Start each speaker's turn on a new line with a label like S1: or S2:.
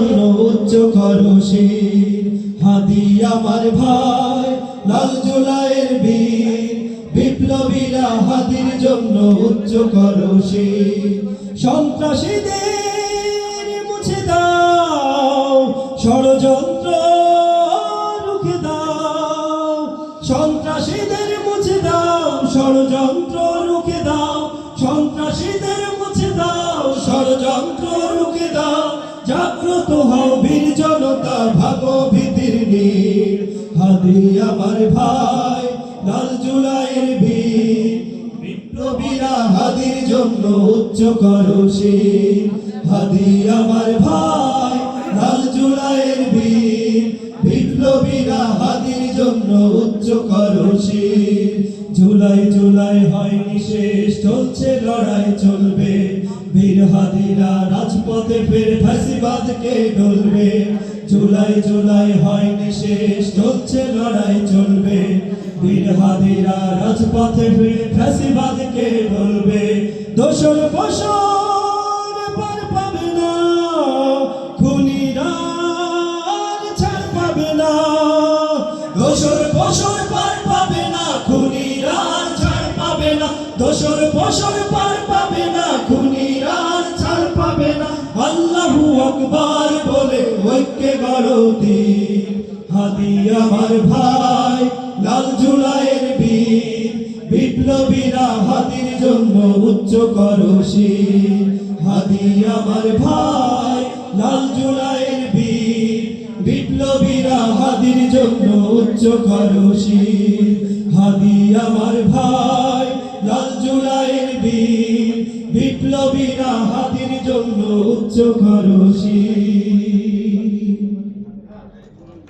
S1: জন্য উচ্চ খরসি হাদি আমার ভাই, লাল জুলাইয়ের বীর। বিপ্লবীরা হাদির জন্য উচ্চ খরসি সন্ত্রাসীদের মুছে দাও, ষড়যন্ত্র রুখে দাও। সন্ত্রাসীদের মুছে দাও, ষড়যন্ত্র রুখে জাগ্রত হও বীর জনতা ভাগো ভীতির নীর। হাদি আমার ভাই, লাল জুলাইয়ের বীর। বিপ্লবীরা হাদির জন্য উচ্চ করসি হাদি আমার ভাই, লাল জুলাইয়ের বীর। বিপ্লবীরা হাদির জন্য উচ্চ করসি জুলাই জুলাই হয়নি শেষ, চলছে লড়াই, চলবে। বীর হাদিরা রাজপথে ফের ফাঁসিবাদকে ডলবে। জুলাই জুলাই হয়নি শেষ, চলছে লড়াই, চলবে। বীর হাদিরা রাজপথে ফিরে ফাঁসিবাদকে বলবে দোসর বসর পার পাবে না, খুনিরা ছাড় পাবে না। দোসর বসর দোসর বসর পার পাবে না, খুনিরা ছাড় পাবে না। আল্লাহু আকবার বলে ঐক্যে গড়তি হাদি আমার ভাই, লাল জুলাইয়ের বীর। বিপ্লবীরা হাদির জন্য উচ্চ করসি হাদি আমার ভাই, লাল জুলাইয়ের বীর। বিপ্লবীরা হাদির জন্য উচ্চ করসি হাদি আমার বিপ্লবীরা হাতির জন্য উচ্চ করসি